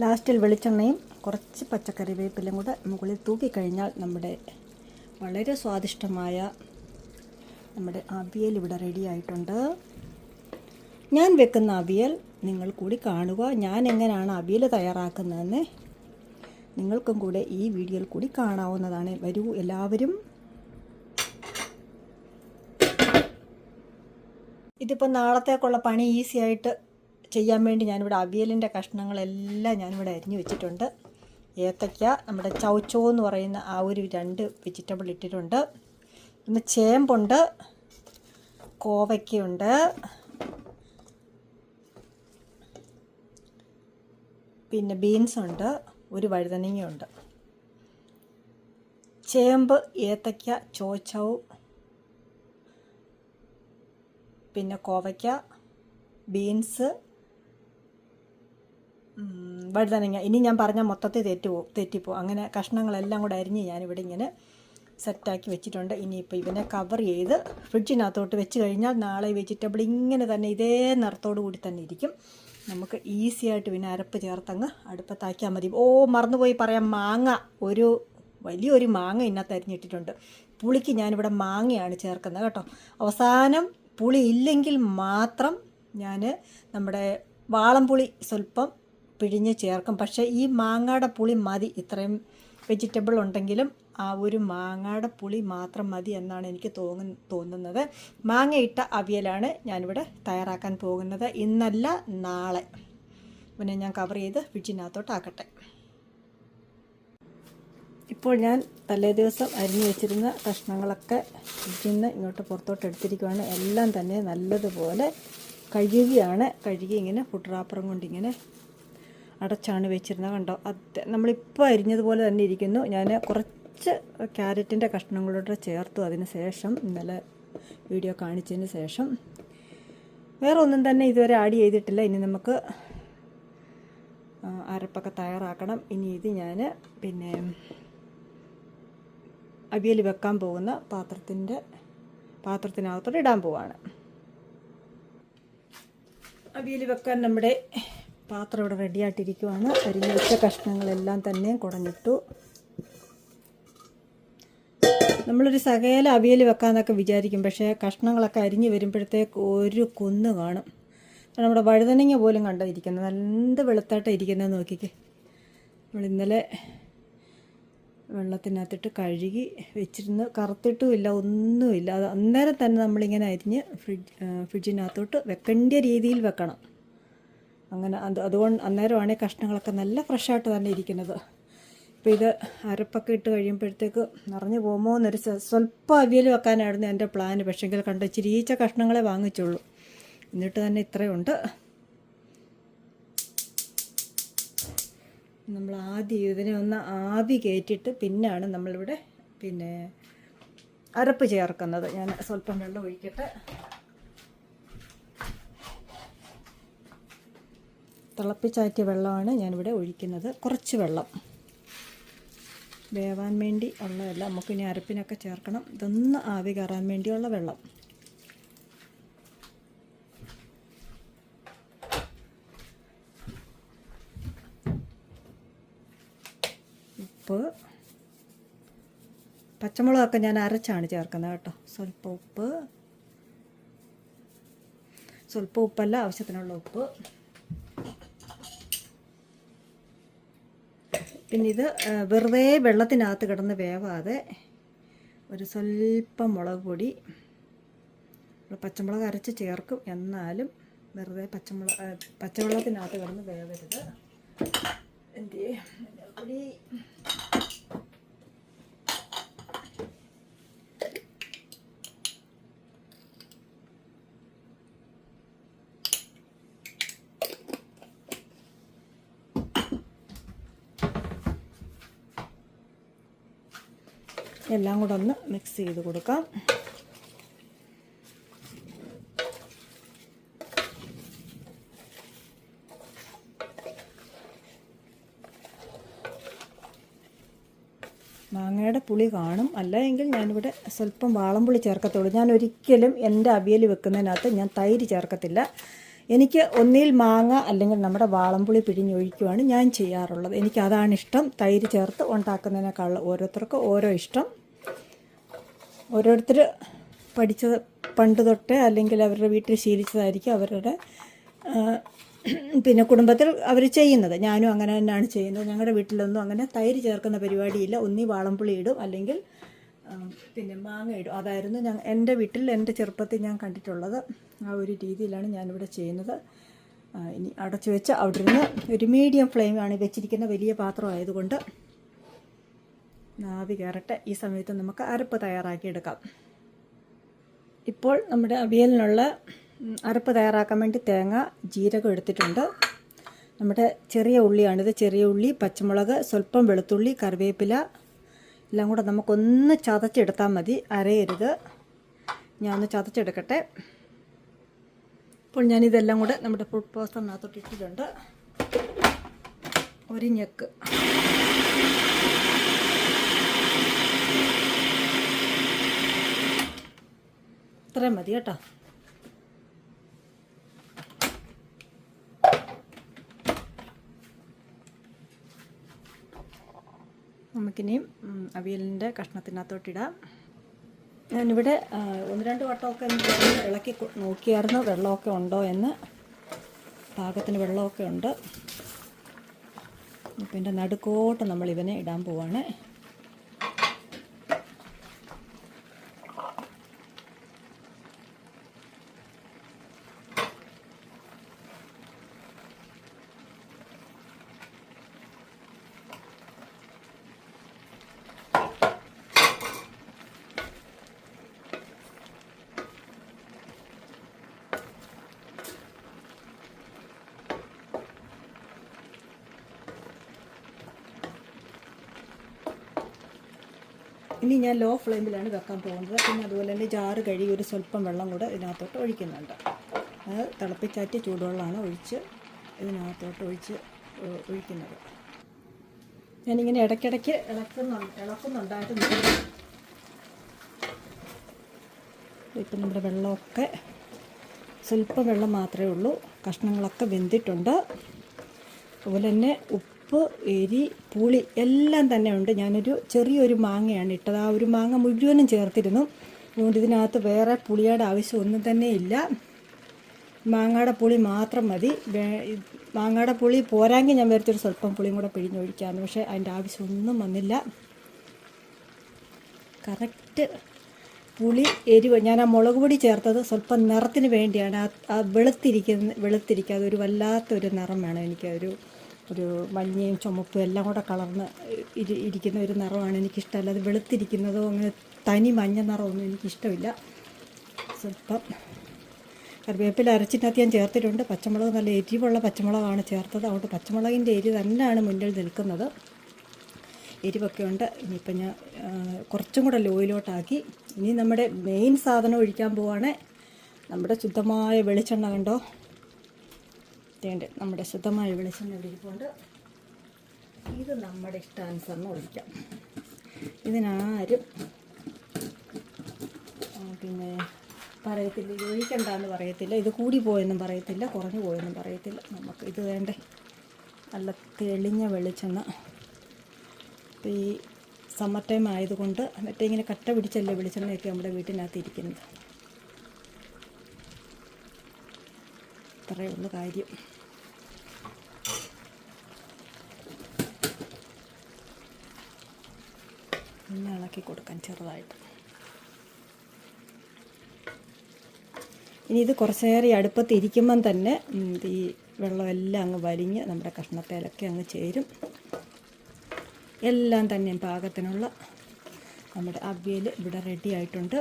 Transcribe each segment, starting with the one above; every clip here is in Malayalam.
ലാസ്റ്റിൽ വെളിച്ചെണ്ണയും കുറച്ച് പച്ചക്കറി വേപ്പിലും കൂടെ മുകളിൽ തൂക്കിക്കഴിഞ്ഞാൽ നമ്മുടെ വളരെ സ്വാദിഷ്ടമായ നമ്മുടെ അവിയൽ ഇവിടെ റെഡി ആയിട്ടുണ്ട്. ഞാൻ വെക്കുന്ന അവിയൽ നിങ്ങൾ കൂടി കാണുക. ഞാൻ എങ്ങനെയാണ് അവിയൽ തയ്യാറാക്കുന്നതെന്ന് നിങ്ങൾക്കും കൂടെ ഈ വീഡിയോയിൽ കൂടി കാണാവുന്നതാണ്. വരൂ എല്ലാവരും. ഇതിപ്പോൾ നാളത്തേക്കുള്ള പണി ഈസി ആയിട്ട് ചെയ്യാൻ വേണ്ടി ഞാനിവിടെ അവിയലിന്റെ കഷ്ണങ്ങളെല്ലാം ഞാനിവിടെ അരിഞ്ഞു വെച്ചിട്ടുണ്ട്. ഏത്തയ്ക്ക നമ്മുടെ ചൗച്ചോ എന്ന് പറയുന്ന ആ ഒരു രണ്ട് വെജിറ്റബിൾ ഇട്ടിട്ടുണ്ട്. പിന്നെ ചേമ്പുണ്ട് കോവയ്ക്കുണ്ട്. പിന്നെ ബീൻസ് ഉണ്ട് ഒരു വഴുതനങ്ങയുണ്ട്. ചേമ്പ് ഏത്തയ്ക്ക ചോച്ചൗ പിന്നെ കോവയ്ക്ക ബീൻസ് വഴുതനങ്ങ ഇനി ഞാൻ പറഞ്ഞ മൊത്തത്തിൽ തെറ്റുപോ തെറ്റിപ്പോ. അങ്ങനെ കഷ്ണങ്ങളെല്ലാം കൂടെ അരിഞ്ഞ് ഞാനിവിടെ ഇങ്ങനെ സെറ്റാക്കി വെച്ചിട്ടുണ്ട്. ഇനിയിപ്പോൾ ഇവനെ കവർ ചെയ്ത് ഫ്രിഡ്ജിനകത്തോട്ട് വെച്ച് കഴിഞ്ഞാൽ നാളെ വെജിറ്റബിൾ ഇങ്ങനെ തന്നെ ഇതേ നിറത്തോടു കൂടി തന്നെ ഇരിക്കും. നമുക്ക് ഈസി ആയിട്ട് പിന്നെ അരപ്പ് ചേർത്തങ്ങ് അടുപ്പത്താക്കിയാൽ മതി. ഓ മറന്നുപോയി പറയാം. മാങ്ങ. ഒരു വലിയൊരു മാങ്ങ ഇന്നത്തെ അരിഞ്ഞിട്ടിട്ടുണ്ട്. പുളിക്ക് ഞാനിവിടെ മാങ്ങയാണ് ചേർക്കുന്നത് കേട്ടോ. അവസാനം പുളി ഇല്ലെങ്കിൽ മാത്രം ഞാൻ നമ്മുടെ വാളംപുളി സ്വല്പം പിഴിഞ്ഞ് ചേർക്കും. പക്ഷേ ഈ മാങ്ങയുടെ പുളി മതി. ഇത്രയും വെജിറ്റബിൾ ഉണ്ടെങ്കിലും ആ ഒരു മാങ്ങയുടെ പുളി മാത്രം മതി എന്നാണ് എനിക്ക് തോന്നു തോന്നുന്നത്. മാങ്ങയിട്ട അവിയലാണ് ഞാനിവിടെ തയ്യാറാക്കാൻ പോകുന്നത്. ഇന്നല്ല നാളെ. പിന്നെ ഞാൻ കവർ ചെയ്ത് ഫ്രിഡ്ജിനകത്തോട്ടാക്കട്ടെ ഇപ്പോൾ ഞാൻ തലേ ദിവസം അരിഞ്ഞു വെച്ചിരുന്ന കഷ്ണങ്ങളൊക്കെ ഫ്രിഡ്ജിൽ നിന്ന് ഇങ്ങോട്ട് പുറത്തോട്ട് എടുത്തിരിക്കുകയാണ് എല്ലാം തന്നെ നല്ലതുപോലെ കഴുകിയാണ്. കഴുകി ഇങ്ങനെ ഫുഡ് കൊണ്ട് ഇങ്ങനെ അടച്ചാണ് വെച്ചിരുന്നത് കണ്ടോ? അത് നമ്മളിപ്പോൾ അരിഞ്ഞതുപോലെ തന്നെ ഇരിക്കുന്നു. ഞാൻ കുറച്ച് ക്യാരറ്റിന്റെ കഷ്ണങ്ങളോട് ചേർത്തു അതിന് ശേഷം ഇന്നലെ വീഡിയോ കാണിച്ചതിന് ശേഷം. വേറെ ഒന്നും തന്നെ ഇതുവരെ ആഡ് ചെയ്തിട്ടില്ല. ഇനി നമുക്ക് അരപ്പൊക്കെ തയ്യാറാക്കണം. ഇനി ഇത് ഞാൻ പിന്നെ അവിയൽ വെക്കാൻ പോകുന്ന പാത്രത്തിന്റെ പാത്രത്തിനകത്തോട്ട് ഇടാൻ പോവാണ്. അവിയൽ വെക്കാൻ നമ്മുടെ പാത്രം ഇവിടെ റെഡിയായിട്ടിരിക്കുവാണ്. അരിഞ്ഞ കഷ്ണങ്ങളെല്ലാം തന്നെ കുടഞ്ഞിട്ടു. നമ്മളൊരു സകേല അവിയൽ വെക്കാമെന്നൊക്കെ വിചാരിക്കും. പക്ഷേ കഷ്ണങ്ങളൊക്കെ അരിഞ്ഞ് വരുമ്പോഴത്തേക്ക് ഒരു കുന്ന് കാണും. നമ്മുടെ വഴുതനങ്ങ പോലും കണ്ടിരിക്കുന്നത് നല്ല വെളുത്തായിട്ട് ഇരിക്കുന്നത് നോക്കിക്കേ. നമ്മൾ ഇന്നലെ വെള്ളത്തിനകത്തിട്ട് കഴുകി വെച്ചിരുന്ന്. കറുത്തിട്ടുമില്ല ഒന്നുമില്ല. അത് അന്നേരം തന്നെ നമ്മളിങ്ങനെ അരിഞ്ഞ് ഫ്രിഡ്ജ് ഫ്രിഡ്ജിനകത്തോട്ട് വെക്കേണ്ട രീതിയിൽ വെക്കണം. അങ്ങനെ അത് അതുകൊണ്ട് അന്നേരമാണ് കഷ്ണങ്ങളൊക്കെ നല്ല ഫ്രഷായിട്ട് തന്നെ ഇരിക്കുന്നത്. ഇപ്പോൾ ഇത് അരപ്പൊക്കെ ഇട്ട് കഴിയുമ്പോഴത്തേക്ക് നിറഞ്ഞു പോകുമോ എന്നൊരു സ്വ- സ്വല്പം അവിയൽ വെക്കാനായിരുന്നു എന്റെ പ്ലാന് പക്ഷേങ്കിൽ കണ്ട ഈച്ച കഷ്ണങ്ങളെ വാങ്ങിച്ചുള്ളൂ. എന്നിട്ട് തന്നെ ഇത്രയുണ്ട്. നമ്മൾ ആദ്യം ഇതിനെ ഒന്ന് ആവി കയറ്റിയിട്ട് പിന്നാണ് നമ്മളിവിടെ പിന്നെ അരപ്പ് ചേർക്കുന്നത്. ഞാൻ സ്വല്പം വെള്ളം ഒഴിക്കട്ടെ. തിളപ്പിച്ചാറ്റിയ വെള്ളമാണ് ഞാനിവിടെ ഒഴിക്കുന്നത്. കുറച്ച് വെള്ളം വേവാൻ വേണ്ടി ഉള്ളതല്ല. നമുക്കിനി അരപ്പിനൊക്കെ ചേർക്കണം. ഇതൊന്ന് ആവി കയറാൻ വേണ്ടിയുള്ള വെള്ളം. ഉപ്പ്. പച്ചമുളകൊക്കെ ഞാൻ അരച്ചാണ് ചേർക്കുന്നത് കേട്ടോ. സ്വല്പം ഉപ്പ്. സ്വല്പം ഉപ്പല്ല ആവശ്യത്തിനുള്ള ഉപ്പ്. പിന്നെ ഇത് വെറുതെ വെള്ളത്തിനകത്ത് കിടന്ന് വേവാതെ ഒരു സ്വല്പം മുളക് പൊടി പച്ചമുളക് അരച്ച് ചേർക്കും. എന്നാലും വെറുതെ പച്ചമുളക് പച്ചവെള്ളത്തിനകത്ത് കിടന്ന് വേവരുത്. എന്റെ പൊടി എല്ലാം കൂടെ ഒന്ന് മിക്സ് ചെയ്ത് കൊടുക്കാം. മാങ്ങയുടെ പുളി കാണും. അല്ല എങ്കിൽ ഞാനിവിടെ സ്വല്പം വാളംപുളി ചേർക്കത്തുള്ളൂ. ഞാൻ ഒരിക്കലും എന്റെ അവിയൽ വെക്കുന്നതിനകത്ത് ഞാൻ തൈര് ചേർക്കത്തില്ല. എനിക്ക് ഒന്നിൽ മാങ്ങ അല്ലെങ്കിൽ നമ്മുടെ വാളംപുളി പിഴിഞ്ഞൊഴിക്കുവാണ് ഞാൻ ചെയ്യാറുള്ളത്. എനിക്ക് അതാണ് ഇഷ്ടം തൈര് ചേർത്ത് ഉണ്ടാക്കുന്നതിനേക്കാൾ ഓരോരുത്തർക്കും ഓരോ ഇഷ്ടം. ഓരോരുത്തർ പഠിച്ചത് പണ്ട് തൊട്ടേ അല്ലെങ്കിൽ അവരുടെ വീട്ടിൽ ശീലിച്ചതായിരിക്കും അവരുടെ പിന്നെ കുടുംബത്തിൽ അവർ ചെയ്യുന്നത്. ഞാനും അങ്ങനെ തന്നെയാണ് ചെയ്യുന്നത്. ഞങ്ങളുടെ വീട്ടിലൊന്നും അങ്ങനെ തൈര് ചേർക്കുന്ന പരിപാടിയില്ല. ഒന്നീ വാളംപുളി ഇടും അല്ലെങ്കിൽ പിന്നെ മാങ്ങ ഇടും. അതായിരുന്നു ഞാൻ എന്റെ വീട്ടിൽ എന്റെ ചെറുപ്പത്തിൽ ഞാൻ കണ്ടിട്ടുള്ളത്. ആ ഒരു രീതിയിലാണ് ഞാനിവിടെ ചെയ്യുന്നത്. ഇനി അടച്ചു വെച്ച് അവിടെ നിന്ന് ഒരു മീഡിയം ഫ്ലെയിമാണ് വെച്ചിരിക്കുന്ന വലിയ പാത്രം ആയതുകൊണ്ട് നാവി കയറട്ടെ. ഈ സമയത്ത് നമുക്ക് അരപ്പ് തയ്യാറാക്കി എടുക്കാം ഇപ്പോൾ നമ്മുടെ അവിയലിനുള്ള അരപ്പ് തയ്യാറാക്കാൻ വേണ്ടി തേങ്ങ ജീരകം എടുത്തിട്ടുണ്ട്. നമ്മുടെ ചെറിയ ഉള്ളിയാണിത്. ചെറിയ ഉള്ളി പച്ചമുളക് സ്വല്പം വെളുത്തുള്ളി കറിവേപ്പില എല്ലാം കൂടെ നമുക്കൊന്ന് ചതച്ചെടുത്താൽ മതി. അരയരുത്. ഞാൻ ഒന്ന് ചതച്ചെടുക്കട്ടെ. ഇപ്പോൾ ഞാനിതെല്ലാം കൂടെ നമ്മുടെ ഫുഡ് പോസ്റ്ററിനകത്തോട്ട് ഇട്ടിട്ടുണ്ട്. ഒരു ഞെക്ക്. ഇത്രയും മതി കേട്ടോ. നമുക്കിനിയും ഉം, അവിയലിന്റെ കഷ്ണത്തിനകത്തോട്ടിടാം ഞാനിവിടെ ഒന്ന് രണ്ട് വട്ടമൊക്കെ ഇളക്കി നോക്കിയായിരുന്നു വെള്ളമൊക്കെ ഉണ്ടോ എന്ന്. പാകത്തിന് വെള്ളമൊക്കെ ഉണ്ട്. പിന്നെ നടുക്കോട്ട് നമ്മൾ ഇവനെ ഇടാൻ പോവാണ്. ഇനി ഞാൻ ലോ ഫ്ലെയിമിലാണ് വെക്കാൻ പോകുന്നത്. പിന്നെ അതുപോലെ തന്നെ ജാറ് കഴുകി ഒരു സ്വല്പം വെള്ളം കൂടെ ഇതിനകത്തോട്ട് ഒഴിക്കുന്നുണ്ട്. അത് തിളപ്പിച്ചാറ്റി ചൂടുവെള്ളമാണ് ഒഴിച്ച് ഇതിനകത്തോട്ട് ഒഴിച്ച് ഒഴിക്കുന്നത്. ഞാനിങ്ങനെ ഇടയ്ക്കിടയ്ക്ക് ഇളക്കുന്നുണ്ട് ഇളക്കുന്നുണ്ടായിരുന്നു ഇപ്പം നമ്മുടെ വെള്ളമൊക്കെ സ്വല്പം വെള്ളം മാത്രമേ ഉള്ളൂ. കഷ്ണങ്ങളൊക്കെ വെന്തിട്ടുണ്ട്. അതുപോലെ തന്നെ ഉപ്പ് എരി പുളി എല്ലാം തന്നെ ഉണ്ട്. ഞാനൊരു ചെറിയൊരു മാങ്ങയാണ് ഇട്ടത്. ആ ഒരു മാങ്ങ മുഴുവനും ചേർത്തിരുന്നു. അതുകൊണ്ട് ഇതിനകത്ത് വേറെ പുളിയുടെ ആവശ്യം ഒന്നും തന്നെ ഇല്ല. മാങ്ങയുടെ പുളി മാത്രം മതി. മാങ്ങയുടെ പുളി പോരാങ്കിൽ ഞാൻ വരച്ചൊരു സ്വല്പം പുളിയും കൂടെ പിഴിഞ്ഞൊഴിക്കാമെന്ന് പക്ഷേ അതിന്റെ ആവശ്യമൊന്നും വന്നില്ല. കറക്റ്റ് പുളി എരിവ്. ഞാൻ ആ മുളക് പൊടി ചേർത്തത് സ്വല്പം നിറത്തിന് വേണ്ടിയാണ്. ആ വെളുത്തിരിക്കുന്ന വെളുത്തിരിക്കുക അതൊരു വല്ലാത്തൊരു നിറം വേണം എനിക്ക്. ഒരു ഒരു മഞ്ഞയും ചുമപ്പും എല്ലാം കൂടെ കളർന്ന് ഇരി ഇരിക്കുന്ന ഒരു നിറമാണ് എനിക്കിഷ്ടമല്ല. അത് വെളുത്തിരിക്കുന്നതോ അങ്ങനെ തനി മഞ്ഞ നിറമൊന്നും എനിക്കിഷ്ടമില്ല. സ്വല്പം കറിവേപ്പില അരച്ചിനകത്ത് ഞാൻ ചേർത്തിട്ടുണ്ട്. പച്ചമുളക് നല്ല എരിവുള്ള പച്ചമുളകാണ് ചേർത്തത്. അതുകൊണ്ട് പച്ചമുളകിന്റെ എരി തന്നെയാണ് മുന്നിൽ നിൽക്കുന്നത്. എരിവൊക്കെ ഉണ്ട്. ഇനിയിപ്പം ഞാൻ കുറച്ചും കൂടെ ലോയിലോട്ടാക്കി. ഇനി നമ്മുടെ മെയിൻ സാധനം ഒഴിക്കാൻ പോവാണ് നമ്മുടെ ശുദ്ധമായ വെളിച്ചെണ്ണ കണ്ടോ? വേണ്ട നമ്മുടെ ശുദ്ധമായ വെളിച്ചെണ്ണ ഇരിപ്പുണ്ട്. ഇത് നമ്മുടെ ഇഷ്ടാനുസരണം ഒഴിക്കാം. ഇതിനാരും പിന്നെ പറയത്തില്ല ഇത് ഒഴിക്കണ്ടെന്ന് പറയത്തില്ല. ഇത് കൂടി പോയെന്നും പറയത്തില്ല കുറഞ്ഞു പോയെന്നും പറയത്തില്ല. നമുക്ക് ഇത് വേണ്ടേ? നല്ല തെളിഞ്ഞ വെളിച്ചെണ്ണ. ഇപ്പോൾ ഈ സമ്മർ ടൈം ആയതുകൊണ്ട് മറ്റേ ഇങ്ങനെ കട്ട പിടിച്ചല്ലേ വെളിച്ചെണ്ണയൊക്കെ നമ്മുടെ വീട്ടിനകത്ത് ഇരിക്കുന്നത്? ഇത്രയേ ഉള്ളൂ കാര്യം. പിന്നെ ഇളക്കി കൊടുക്കാൻ ചെറുതായിട്ട്. ഇനി ഇത് കുറച്ചേറെ നേരം അടുപ്പത്ത് ഇരിക്കുമ്പം തന്നെ ഈ വെള്ളമെല്ലാം അങ്ങ് വലിഞ്ഞ് നമ്മുടെ കഷ്ണത്തേലൊക്കെ അങ്ങ് ചേരും. എല്ലാം തന്നെ പാകത്തിനുള്ള നമ്മുടെ അവിയൽ ഇവിടെ റെഡി ആയിട്ടുണ്ട്.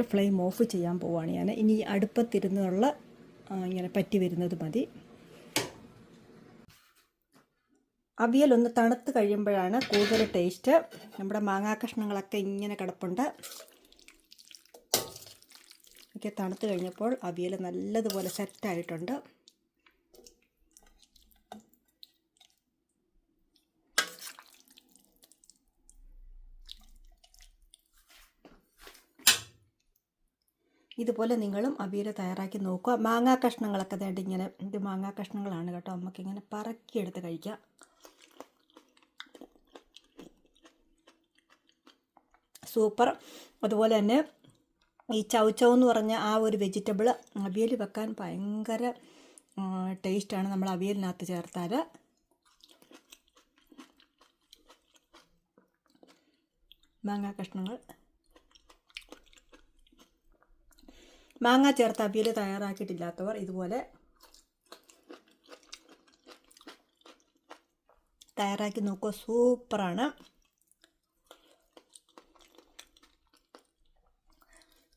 ഒരു ഫ്ലെയിം ഓഫ് ചെയ്യാൻ പോവുകയാണ് ഞാൻ. ഇനി അടുപ്പത്തിരുന്നുള്ള ഇങ്ങനെ പറ്റി വരുന്നത് മതി. അവിയൽ ഒന്ന് തണുത്ത് കഴിയുമ്പോഴാണ് കൂടുതൽ ടേസ്റ്റ്. നമ്മുടെ മാങ്ങാ കഷ്ണങ്ങളൊക്കെ ഇങ്ങനെ കിടപ്പുണ്ട്. ഒക്കെ തണുത്ത് കഴിഞ്ഞപ്പോൾ അവിയൽ നല്ലതുപോലെ സെറ്റായിട്ടുണ്ട് ഇതുപോലെ നിങ്ങളും അവിയൽ തയ്യാറാക്കി നോക്കുക. മാങ്ങാ കഷ്ണങ്ങളൊക്കെ വേണ്ട ഇങ്ങനെ ഇത് മാങ്ങാ കഷ്ണങ്ങളാണ് കേട്ടോ. നമുക്ക് നമുക്കിങ്ങനെ പറക്കിയെടുത്ത് കഴിക്കാം. സൂപ്പർ. അതുപോലെ തന്നെ ഈ ചൗച്ചവ് എന്ന് പറഞ്ഞ ആ ഒരു വെജിറ്റബിൾ അവിയൽ വെക്കാൻ ഭയങ്കര ടേസ്റ്റാണ് നമ്മൾ അവിയലിനകത്ത് ചേർത്താൽ മാങ്ങാ കഷ്ണങ്ങൾ. മാങ്ങ ചേർത്ത് അവിയൽ തയ്യാറാക്കിയിട്ടില്ലാത്തവർ ഇതുപോലെ തയ്യാറാക്കി നോക്കുക സൂപ്പറാണ്.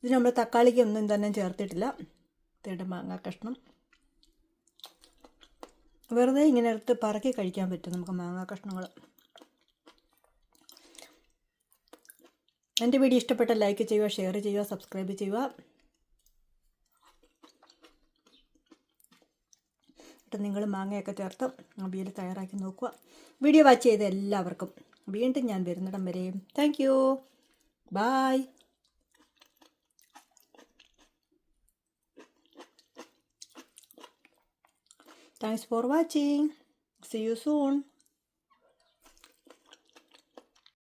ഇത് നമ്മൾ തക്കാളിക്ക് ഒന്നും തന്നെ ചേർത്തിട്ടില്ല. തേണ്ട മാങ്ങ കഷ്ണം. വെറുതെ ഇങ്ങനെ എടുത്ത് പറക്കി കഴിക്കാൻ പറ്റും നമുക്ക് മാങ്ങ കഷ്ണങ്ങൾ. എന്റെ വീഡിയോ ഇഷ്ടപ്പെട്ട ലൈക്ക് ചെയ്യുക ഷെയർ ചെയ്യുക സബ്സ്ക്രൈബ് ചെയ്യുക. എന്നിട്ട് നിങ്ങൾ മാങ്ങയൊക്കെ ചേർത്ത് അവിയൽ തയ്യാറാക്കി നോക്കുക. വീഡിയോ വാച്ച് ചെയ്ത എല്ലാവർക്കും വീണ്ടും ഞാൻ വരുന്നിടം വരെയും thank you bye thanks for watching you soon